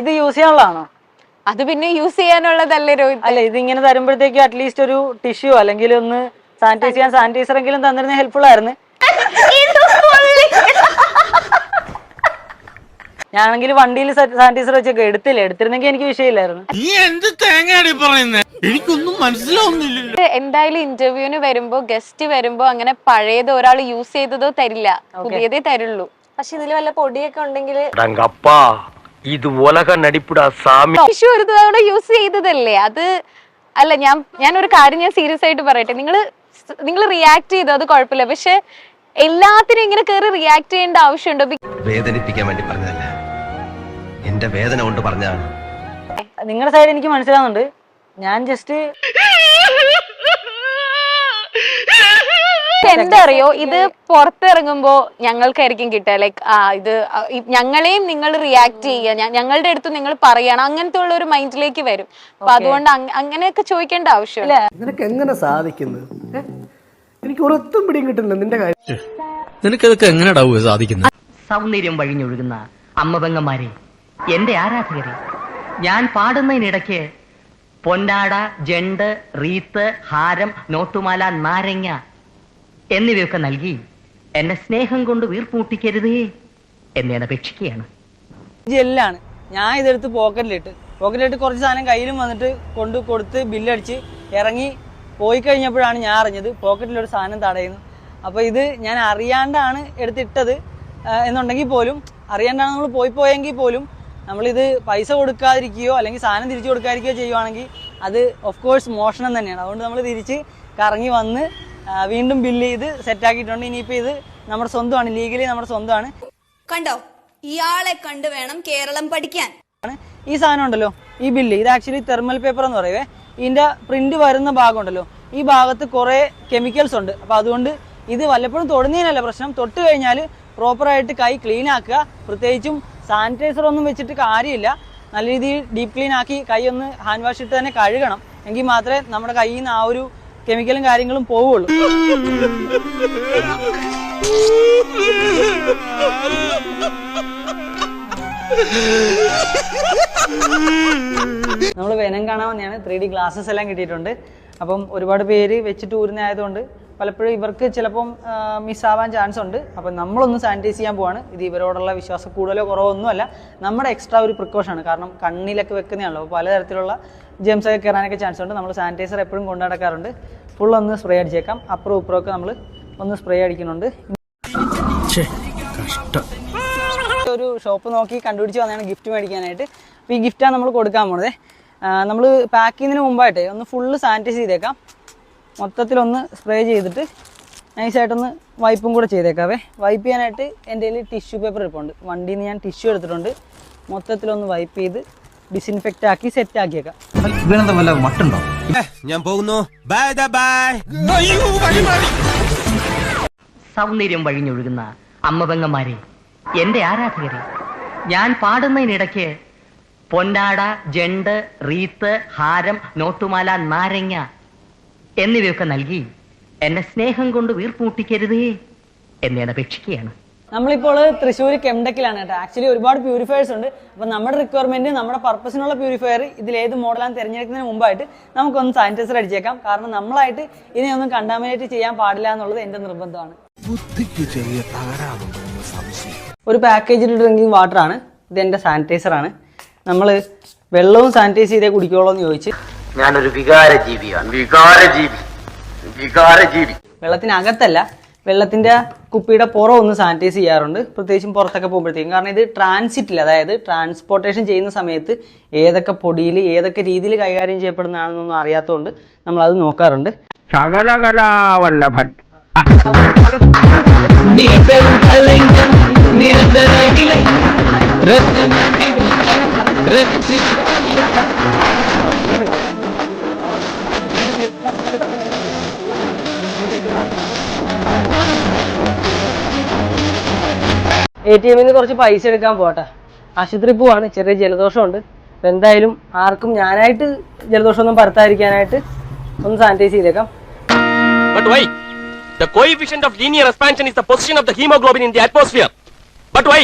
ഇത് യൂസ് ചെയ്യാനുള്ളതാണോ? അത് പിന്നെ യൂസ് ചെയ്യാനുള്ളതല്ലേ രോഹിത്? അല്ല ഇത് ഇങ്ങനെ തരുമ്പോഴത്തേക്ക് അറ്റ്ലീസ്റ്റ് ഒരു ടിഷ്യൂ അല്ലെങ്കിൽ ഒന്ന് സാനിറ്റൈസ് ചെയ്യാൻ സാനിറ്റൈസർ എങ്കിലും തന്നിരുന്ന ഹെൽപ്ഫുൾ ആയിരുന്നു. ഞാനാണെങ്കിൽ വണ്ടിയിൽ സാനിറ്റൈസർ വെച്ചൊക്കെ എടുത്തില്ല. എടുത്തിരുന്നെങ്കിൽ എനിക്ക് വിഷയമില്ലായിരുന്നു. നീ എന്ത് തേങ്ങയാണ് പറയുന്നത് എനിക്കൊന്നും മനസ്സിലാവുന്നില്ല എന്തായാലും ഇന്റർവ്യൂവിന് വരുമ്പോ ഗസ്റ്റ് വരുമ്പോ അങ്ങനെ പഴയത് ഒരാൾ യൂസ് ചെയ്തതോ തരില്ല. പുതിയതേ തരുള്ളൂ. പക്ഷെ ഇതിൽ വല്ല പൊടിയൊക്കെ ഉണ്ടെങ്കിൽ ഇത് ഉലക നടിപ്പുടാ സാമി ടിഷ്യൂ ഒരു തവണ യൂസ് ചെയ്തതല്ലേ? അത് അല്ല ഞാൻ ഞാൻ ഒരു കാര്യം ഞാൻ സീരിയസ് ആയിട്ട് പറയട്ടെ. നിങ്ങൾ നിങ്ങൾ റിയാക്ട് ചെയ്തു അത് കുഴപ്പമില്ല. പക്ഷെ എല്ലാത്തിനും ഇങ്ങനെ കയറി റിയാക്ട് ചെയ്യേണ്ട ആവശ്യമുണ്ടോ? ബി- വേദനിപ്പിക്കാൻ വേണ്ടി പറഞ്ഞതല്ല. എന്റെ വേദന കൊണ്ട് പറഞ്ഞതാണ്. നിങ്ങളുടെ സൈഡ് എനിക്ക് മനസ്സിലാവുന്നുണ്ട്. ഞാൻ ജസ്റ്റ് എന്താ അറിയോ ഇത് പുറത്തിറങ്ങുമ്പോ ഞങ്ങൾക്കായിരിക്കും കിട്ടുക. ലൈക്ക് ആ ഇത് ഞങ്ങളെയും നിങ്ങൾ റിയാക്ട് ചെയ്യുക. ഞങ്ങളുടെ അടുത്ത് നിങ്ങൾ പറയണം. അങ്ങനത്തെ ഉള്ള ഒരു മൈൻഡിലേക്ക് വരും. അപ്പൊ അതുകൊണ്ട് അങ്ങനെയൊക്കെ ചോദിക്കേണ്ട ആവശ്യമില്ല. നിനക്ക് എങ്ങനെ സാധിക്കുന്നത് എനിക്ക് ഒരൊത്തും പിടിയും കിട്ടുന്നില്ല നിന്റെ കാര്യം. നിനക്കതൊക്കെ എങ്ങനെ സാധിക്കുന്നത് സൗന്ദര്യം വഴിഞ്ഞൊഴുകുന്ന അമ്മപെങ്ങന്മാരെ എന്റെ ആരാധകരെ ഞാൻ പാടുന്നതിനിടയ്ക്ക് പൊന്നാട ജണ്ട് റീത്ത് ഹാരം നോട്ടുമാല നാരങ്ങ എന്നിവയൊക്കെ നൽകി എന്നെ സ്നേഹം കൊണ്ട് വീർപ്പൂട്ടിക്കരുതേ എന്നെ അപേക്ഷിക്കുകയാണ്. ജെല്ലാണ്. ഞാൻ ഇതെടുത്ത് പോക്കറ്റിലിട്ട്. പോക്കറ്റിലിട്ട് കുറച്ച് സാധനം കയ്യിലും വന്നിട്ട് കൊണ്ട് കൊടുത്ത് ബില്ലടിച്ച് ഇറങ്ങി പോയി കഴിഞ്ഞപ്പോഴാണ് ഞാൻ അറിഞ്ഞത് പോക്കറ്റിലൊരു സാധനം തടയുന്നു. അപ്പോൾ ഇത് ഞാൻ അറിയാണ്ടാണ് എടുത്തിട്ടത് എന്നുണ്ടെങ്കിൽ പോലും അറിയാണ്ടാണ് നമ്മൾ പോയി പോയെങ്കിൽ പോലും നമ്മളിത് പൈസ കൊടുക്കാതിരിക്കുകയോ അല്ലെങ്കിൽ സാധനം തിരിച്ചു കൊടുക്കാതിരിക്കുകയോ ചെയ്യുവാണെങ്കിൽ അത് ഓഫ് കോഴ്സ് മോഷണം തന്നെയാണ്. അതുകൊണ്ട് നമ്മൾ തിരിച്ച് കറങ്ങി വന്ന് വീണ്ടും ബില്ല് ചെയ്ത് സെറ്റാക്കിയിട്ടുണ്ട് ഇനിയിപ്പോൾ ഇത് നമ്മുടെ സ്വന്തമാണ്. ലീഗലി നമ്മുടെ സ്വന്തമാണ്. കണ്ടോ? ഇയാളെ കണ്ടു വേണം കേരളം പഠിക്കാൻ. ഈ സാധനം ഉണ്ടല്ലോ. ഈ ബില്ല്. ഇത് ആക്ച്വലി തെർമൽ പേപ്പർ എന്ന് പറയുവേ ഇതിന്റെ പ്രിന്റ് വരുന്ന ഭാഗം ഉണ്ടല്ലോ. ഈ ഭാഗത്ത് കുറെ കെമിക്കൽസ് ഉണ്ട്. അപ്പൊ അതുകൊണ്ട് ഇത് വല്ലപ്പോഴും തൊടുന്നതിനല്ല പ്രശ്നം. തൊട്ട് കഴിഞ്ഞാൽ പ്രോപ്പർ ആയിട്ട് കൈ ക്ലീൻ ആക്കുക. പ്രത്യേകിച്ചും സാനിറ്റൈസർ ഒന്നും വെച്ചിട്ട് കാര്യമില്ല. നല്ല രീതിയിൽ ഡീപ്പ് ക്ലീൻ ആക്കി കൈ ഒന്ന് ഹാൻഡ് വാഷ് ഇട്ട് തന്നെ കഴുകണം. എങ്കിൽ മാത്രമേ നമ്മുടെ കയ്യിൽ നിന്ന് ആ ഒരു കെമിക്കലും കാര്യങ്ങളും പോവുള്ളൂ. നമ്മൾ വെനം കാണാൻ വന്നെയാണ്. ത്രീ ഡി ഗ്ലാസ്സസ് എല്ലാം കിട്ടിയിട്ടുണ്ട്. അപ്പം ഒരുപാട് പേര് വെച്ചിട്ട് ഊരുന്നതായതുകൊണ്ട് പലപ്പോഴും ഇവർക്ക് ചിലപ്പം മിസ്സാവാൻ ചാൻസ് ഉണ്ട്. അപ്പം നമ്മളൊന്ന് സാനിറ്റൈസ് ചെയ്യാൻ പോവാണ്. ഇത് ഇവരോടുള്ള വിശ്വാസം കൂടുതലോ കുറവോ ഒന്നുമല്ല. നമ്മുടെ എക്സ്ട്രാ ഒരു പ്രിക്കോഷൻ ആണ്. കാരണം കണ്ണിലൊക്കെ വെക്കുന്നതാണല്ലോ. അപ്പോൾ പലതരത്തിലുള്ള ജെംസ് ഒക്കെ കയറാനൊക്കെ ചാൻസ് ഉണ്ട്. നമ്മൾ സാനിറ്റൈസർ എപ്പോഴും കൊണ്ടു നടക്കാറുണ്ട്. ഫുൾ ഒന്ന് സ്പ്രേ അടിച്ചേക്കാം. അപ്പുറം ഇപ്പുറം ഒക്കെ നമ്മൾ ഒന്ന് സ്പ്രേ അടിക്കുന്നുണ്ട്. ഒരു ഷോപ്പ് നോക്കി കണ്ടുപിടിച്ച് വന്നതാണ് ഗിഫ്റ്റ് മേടിക്കാനായിട്ട്. അപ്പോൾ ഈ ഗിഫ്റ്റാണ് നമ്മൾ കൊടുക്കാൻ പോണത്. നമ്മൾ പാക്ക് ചെയ്യുന്നതിന് മുമ്പായിട്ട് ഒന്ന് ഫുള്ള് സാനിറ്റൈസ് ചെയ്തേക്കാം. മൊത്തത്തിലൊന്ന് സ്പ്രേ ചെയ്തിട്ട് നൈസായിട്ടൊന്ന് വൈപ്പും കൂടെ ചെയ്തേക്കാവേ. വൈപ്പ് ചെയ്യാനായിട്ട് എന്റെ കയ്യിൽ ടിഷ്യൂ പേപ്പർ ഇരിപ്പുണ്ട്. വണ്ടിയിൽ നിന്ന് ഞാൻ ടിഷ്യൂ എടുത്തിട്ടുണ്ട്. മൊത്തത്തിലൊന്ന് വൈപ്പ് ചെയ്ത് ഡിസിൻഫെക്റ്റ് ആക്കി സെറ്റ് ആക്കിയേക്കാം. ഞാൻ പോകുന്നു. ബൈ ബൈ സൗന്ദര്യം വഴിഞ്ഞൊഴുകുന്ന അമ്മപെങ്ങന്മാരെ എന്റെ ആരാധകരെ ഞാൻ പാടുന്നതിനിടയ്ക്ക് പൊന്നാട ജണ്ട് റീത്ത് ഹാരം നോട്ടുമാല നാരങ്ങ എന്നിവയൊക്കെ നൽകി എന്നെ സ്നേഹം കൊണ്ട് വീർപ്പൂട്ടിക്കരുതേ എന്നെ ഞാൻ അപേക്ഷിക്കുകയാണ്. നമ്മളിപ്പോൾ തൃശ്ശൂർ കെംഡക്കിലാണ് കേട്ടോ. ആക്ച്വലി ഒരുപാട് പ്യൂരിഫയേഴ്സ് ഉണ്ട്. അപ്പൊ നമ്മുടെ റിക്വയർമെന്റ് നമ്മുടെ പർപ്പസിനുള്ള പ്യൂരിഫയർ ഇതിൽ ഏത് മോഡലാണ് തിരഞ്ഞെടുക്കുന്നതിന് മുമ്പായിട്ട് നമുക്കൊന്ന് സാനിറ്റൈസർ അടിച്ചേക്കാം. കാരണം നമ്മളായിട്ട് ഇതിനെ ഒന്നും കണ്ടാമിനേറ്റ് ചെയ്യാൻ പാടില്ല എന്നുള്ളത് എന്റെ നിർബന്ധമാണ്. ഒരു പാക്കേജിൽ ഡ്രിങ്കിങ് വാട്ടർ ആണ്. ഇത് എന്റെ സാനിറ്റൈസർ ആണ്. നമ്മൾ വെള്ളവും സാനിറ്റൈസ് ചെയ്തേ കുടിക്കുള്ളൂ എന്ന് ചോദിച്ച് ഞാനൊരു വികാര ജീവിയാണ് വികാര ജീവി വികാര ജീവി വെള്ളത്തിനകത്തല്ല വെള്ളത്തിന്റെ കുപ്പിയുടെ പുറം ഒന്ന് സാനിറ്റൈസ് ചെയ്യാറുണ്ട്. പ്രത്യേകിച്ചും പുറത്തൊക്കെ പോകുമ്പോഴത്തേക്കും. കാരണം ഇത് ട്രാൻസിറ്റിൽ അതായത് ട്രാൻസ്പോർട്ടേഷൻ ചെയ്യുന്ന സമയത്ത് ഏതൊക്കെ പൊടിയിൽ ഏതൊക്കെ രീതിയിൽ കൈകാര്യം ചെയ്യപ്പെടുന്നതാണെന്നൊന്നും അറിയാത്തതുകൊണ്ട് നമ്മൾ അത് നോക്കാറുണ്ട് സകലകലാവല്ലഭൻ എ ടി എമ്മിൽ നിന്ന് കുറച്ച് പൈസ എടുക്കാൻ പോട്ടെ. ആശുപത്രി പോവാണ് ചെറിയ ജലദോഷമുണ്ട്. അപ്പം എന്തായാലും ആർക്കും ഞാനായിട്ട് ജലദോഷമൊന്നും പരത്താതിരിക്കാനായിട്ട് ഒന്ന് സാനിറ്റൈസ് ചെയ്തേക്കാം. But why? The coefficient of linear expansion is the position of the hemoglobin in the atmosphere. But why?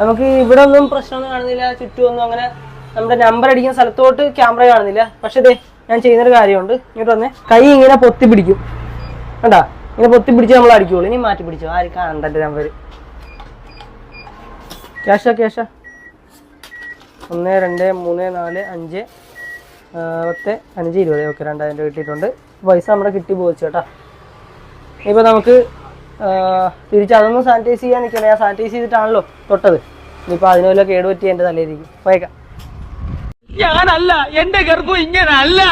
നമുക്ക് ഇവിടെ ഒന്നും പ്രശ്നമൊന്നും കാണുന്നില്ല ചുറ്റുമൊന്നും അങ്ങനെ നമ്മുടെ നമ്പർ അടിക്കുന്ന സ്ഥലത്തോട്ട് ക്യാമറ കാണുന്നില്ല. പക്ഷെ ദേ ഞാൻ ചെയ്യുന്നൊരു കാര്യമുണ്ട്. ഇങ്ങോട്ട് വന്നേ. കൈ ഇങ്ങനെ പൊത്തി പിടിക്കും. കണ്ടാ? ഇങ്ങനെ പൊത്തി പിടിച്ച് നമ്മൾ അടിക്കുള്ളൂ ഇനി മാറ്റി പിടിച്ചോ. ആരും കാണണ്ട നമ്പർ ക്യാഷാ ക്യാഷാ ഒന്ന് രണ്ട് മൂന്ന് നാല് അഞ്ച് പത്ത് അഞ്ച് ഇരുപത്. ഓക്കെ രണ്ടായിരം രൂപ കിട്ടിയിട്ടുണ്ട്. പൈസ നമ്മുടെ കിട്ടി പോയിച്ചു കേട്ടാ. ഇപ്പൊ നമുക്ക് തിരിച്ച് അതൊന്നും സാനിറ്റൈസ് ചെയ്യാൻ നിൽക്കണം ഞാൻ സാനിറ്റൈസ് ചെയ്തിട്ടാണല്ലോ തൊട്ടത്. ഇനിയിപ്പോൾ അതിനുള്ള കേട് പറ്റി എന്റെ തലയിലേക്ക്. പോയേക്കാം. ഞാനല്ല. എന്റെ ഗർഭം ഇങ്ങനല്ല.